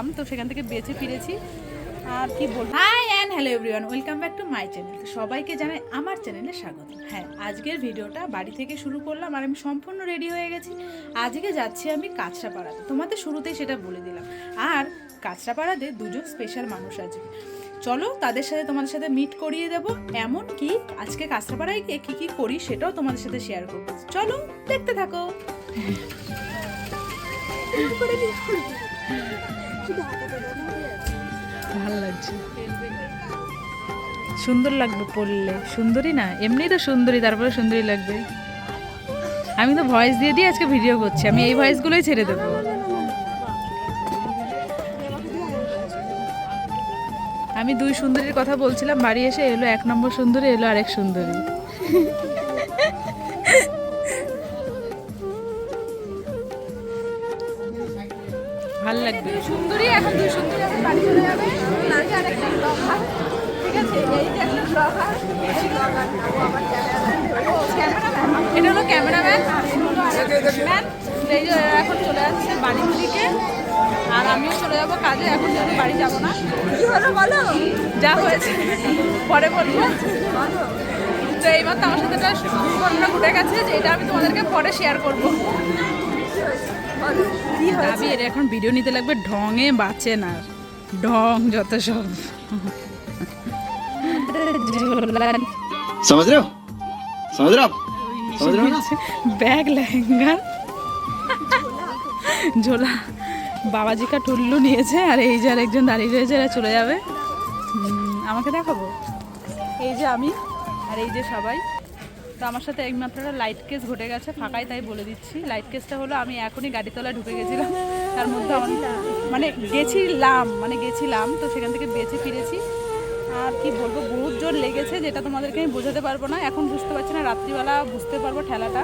আমি তো সেখান থেকে বেঁচে ফিরেছি। আর কি বলব? Hi and hello everyone welcome back to my channel সবাইকে জানাই আমার চ্যানেলে স্বাগত। হ্যাঁ আজকের ভিডিওটা বাড়ি থেকে শুরু করলাম আর আমি সম্পূর্ণ রেডি হয়ে গেছি। আজকে যাচ্ছি আমি কাঁচরাপাড়াতে। তোমাদের শুরুতেই সেটা বলে দিলাম। আর কাঁচরাপাড়াতে দুজন স্পেশাল মানুষ আছে। চলো তাদের সাথে তোমাদের সাথে মিট করিয়ে দেবো। এমন কি আজকে কাঁচরাপাড়ায় গিয়ে কী কী করি সেটাও তোমাদের সাথে শেয়ার করব। চলো দেখতে থাকো। সুন্দর লাগবে পড়লে। সুন্দরী না এমনি তো সুন্দরী, তারপরে সুন্দরী লাগবে। আমি তো ভয়েস দিয়ে দিয়ে আজকে ভিডিও করছি, আমি এই ভয়েসগুলোই ছেড়ে দেবো। আমি দুই সুন্দরীর কথা বলছিলাম, বাড়ি এসে এলো, এক নম্বর সুন্দরী, এলো আরেক সুন্দরী। ভালো লাগবে। সুন্দরী, এখন দুই সুন্দরী বাড়ি চলে যাবে। ঠিক ক্যামেরাম্যান এটা হলো ক্যামেরাম্যান। ম্যান এই যে এখন চলে যাচ্ছে বাড়ির দিকে আর আমিও চলে যাব কাজে, এখন যদি বাড়ি যাব না। হলো বলো যা হয়েছে, পরে বলব। তো তো আমার সাথে একটা দুর্ঘটনা ঘটে গেছে, যে এটা আমি তোমাদেরকে পরে শেয়ার করব। দাবি, এর এখন ভিডিও নিতে লাগবে, ঢঙে বাঁচে না। ঢং যত সব। समझ रहे हो समझ रहे हो आप समझ रहे हो ना ব্যাগ লেহেঙ্গা ঝোলা বাবাজি কা টুল্লু নিয়েছে আর এই যে আরেকজন দাঁড়িয়ে রয়েছে এরা চলে যাবে হুম, আমাকে দেখাবো এই যে আমি আর এই যে সবাই তো আমার সাথে একমাত্র একটা লাইট কেস ঘটে গেছে ফাঁকায় তাই বলে দিচ্ছি লাইট কেসটা হলো আমি এখনই গাড়ি তলায় ঢুকে গেছিলাম তার মধ্যে আমার মানে গেছিলাম মানে গেছিলাম তো সেখান থেকে বেঁচে ফিরেছি আর কি বলব, বহুত জোর লেগেছে, যেটা তোমাদেরকে আমি বোঝাতে পারব না। এখন বুঝতে পারছি না, রাত্রিবেলা বুঝতে পারব ঠেলাটা।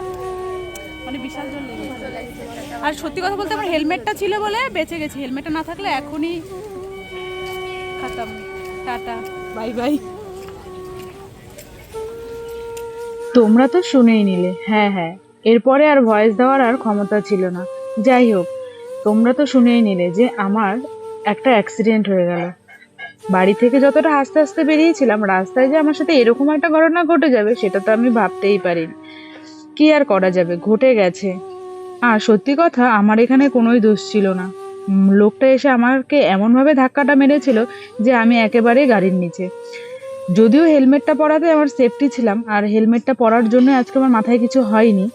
মানে বিশাল জোর লেগেছে। আর সত্যি কথা বলতে আমার হেলমেটটা ছিল বলে বেঁচে গেছি। হেলমেটটা না থাকলে এখনই খাতাম। Tata, bye bye. তোমরা তো শুনেই নিলে। হ্যাঁ হ্যাঁ। এরপরে আর ভয়েস দেওয়ার আর ক্ষমতা ছিল না। যাই হোক, তোমরা তো শুনেই নিলে যে আমার একটা অ্যাক্সিডেন্ট হয়ে গেল। বাড়ি থেকে যতটা আস্তে আস্তে বেরিয়েছিলাম, রাস্তায় যে আমার সাথে এরকম একটা ঘটনা ঘটে যাবে, সেটা তো আমি ভাবতেই পারিনি। কি আর করা যাবে? ঘটে গেছে। আর সত্যি কথা, আমার এখানে কোনোই দোষ ছিল না। লোকটা এসে আমাকে এমনভাবে ধাক্কাটা মেরেছিল যে আমি একেবারেই গাড়ির নিচে। যদিও হেলমেটটা পরাতে আমার সেফটি ছিলাম, আর হেলমেটটা পরার জন্য আজকে আমার মাথায় কিছু হয়নি,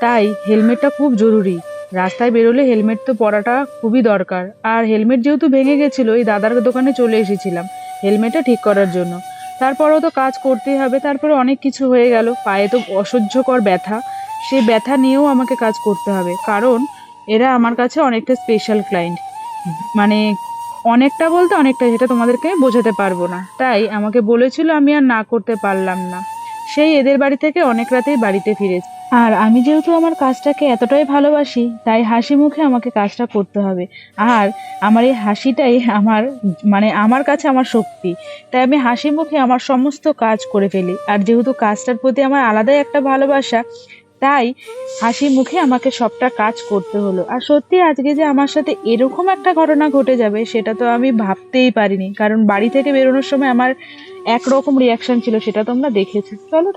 তাই হেলমেটটা খুব জরুরি। রাস্তায় বেরোলে হেলমেট তো পরাটা খুবই দরকার। আর হেলমেট যেহেতু ভেঙে গেছিল, এই দাদার দোকানে চলে এসেছিলাম হেলমেটটা ঠিক করার জন্য। তারপরেও তো কাজ করতেই হবে, তারপরে অনেক কিছু হয়ে গেল। পায়ে তো অসহ্যকর ব্যথা সেই ব্যথা নিয়েও আমাকে কাজ করতে হবে। কারণ এরা আমার কাছে অনেকটা স্পেশাল ক্লায়েন্ট মানে অনেকটা বলতে অনেকটা, সেটা তোমাদেরকে বোঝাতে পারব না। তাই আমাকে বলেছিল আমি আর না করতে পারলাম না। সেই এদের বাড়ি থেকে অনেক রাতেই বাড়িতে ফিরেছি আর আমি যেহেতু আমার কাজটাকে এতটাই ভালোবাসি, তাই হাসি মুখে আমাকে কাজটা করতে হবে। আর আমার এই হাসিটাই আমার মানে আমার কাছে আমার শক্তি। তাই আমি হাসি মুখে আমার সমস্ত কাজ করে ফেলি। আর যেহেতু কাজটার প্রতি আমার আলাদাই একটা ভালোবাসা, তাই হাসি মুখে আমাকে সবটা কাজ করতে হলো। আর সত্যি আজকে যে আমার সাথে এরকম একটা ঘটনা ঘটে যাবে, সেটা তো আমি ভাবতেই পারিনি। কারণ বাড়ি থেকে বেরোনোর সময় আমার একরকম রিয়াকশন ছিল সেটা তোমরা দেখেছ। চলো